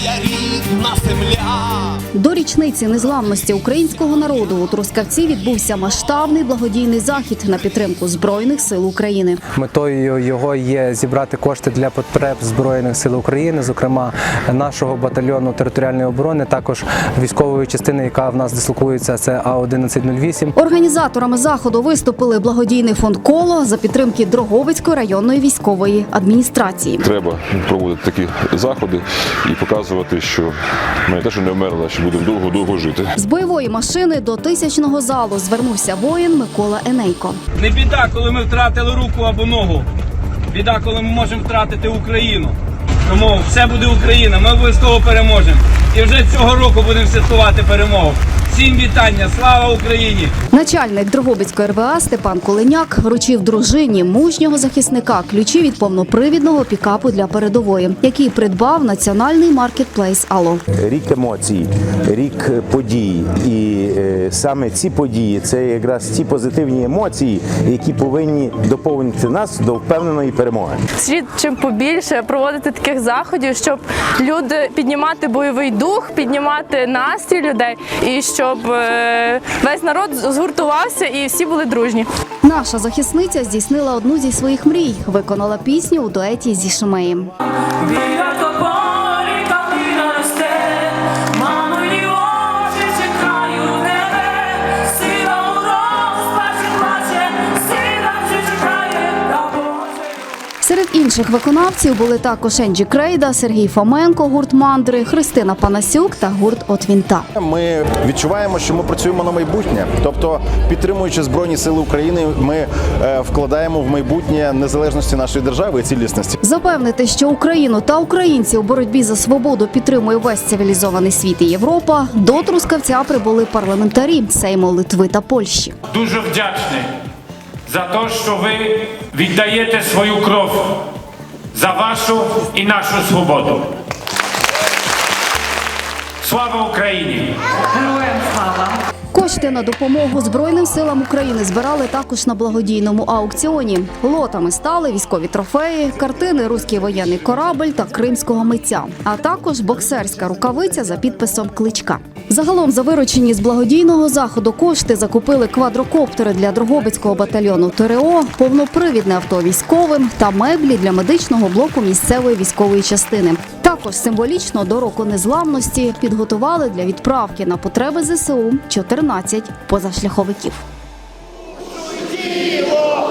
моя рідна земля. Річниці незламності українського народу у Трускавці відбувся масштабний благодійний захід на підтримку збройних сил України. Метою його є зібрати кошти для потреб збройних сил України, зокрема нашого батальйону територіальної оборони, також військової частини, яка в нас дислокується, це А 1108 Організаторами заходу виступили благодійний фонд коло за підтримки Дрогобицької районної військової адміністрації. Треба проводити такі заходи і показувати, що ми не те, що не вмерли, а що будемо довго-довго жити. З бойової машини до тисячного залу звернувся воїн Микола Енейко. Не біда, коли ми втратили руку або ногу. Біда, коли ми можемо втратити Україну. Тому все буде Україна, ми обов'язково переможемо. І вже цього року будемо святкувати перемогу. Всім вітання, слава Україні! Начальник Дрогобицької РВА Степан Коленяк вручив дружині мужнього захисника ключі від повнопривідного пікапу для передової, який придбав національний маркетплейс Ало. Рік емоцій, рік подій, і е, саме ці події це якраз ті позитивні емоції, які повинні доповнити нас до впевненої перемоги. слід чим побільше проводити таких заходів, щоб люди піднімати бойовий дух, піднімати настрій людей, і щоб е, весь народ згуртувався і всі були дружні. Наша захисниця здійснила одну зі своїх мрій, виконала пісню у дуеті зі Шумеєм. Інших виконавців були також Енджі Крейда, Сергій Фоменко, гурт Мандри, Христина Панасюк та гурт Отвінта. Ми відчуваємо, що ми працюємо на майбутнє. Тобто, підтримуючи збройні сили України, ми е, вкладаємо в майбутнє незалежності нашої держави і цілісності. Запевнити, що Україну та українців у боротьбі за свободу підтримує весь цивілізований світ і Європа. До Трускавця прибули парламентарі Сейму Литви та Польщі. дуже вдячний за те, що ви віддаєте свою кров за вашу і нашу свободу. Слава Україні! Кошти на допомогу Збройним силам України збирали також на благодійному аукціоні. Лотами стали військові трофеї, картини Руський воєнний корабль та кримського митця, а також боксерська рукавиця за підписом кличка. Загалом за виручені з благодійного заходу кошти закупили квадрокоптери для Дрогобицького батальйону ТРО, повнопривідне авто військовим та меблі для медичного блоку місцевої військової частини. Також символічно до року незламності підготували для відправки на потреби ЗСУ 14 позашляховиків. Діло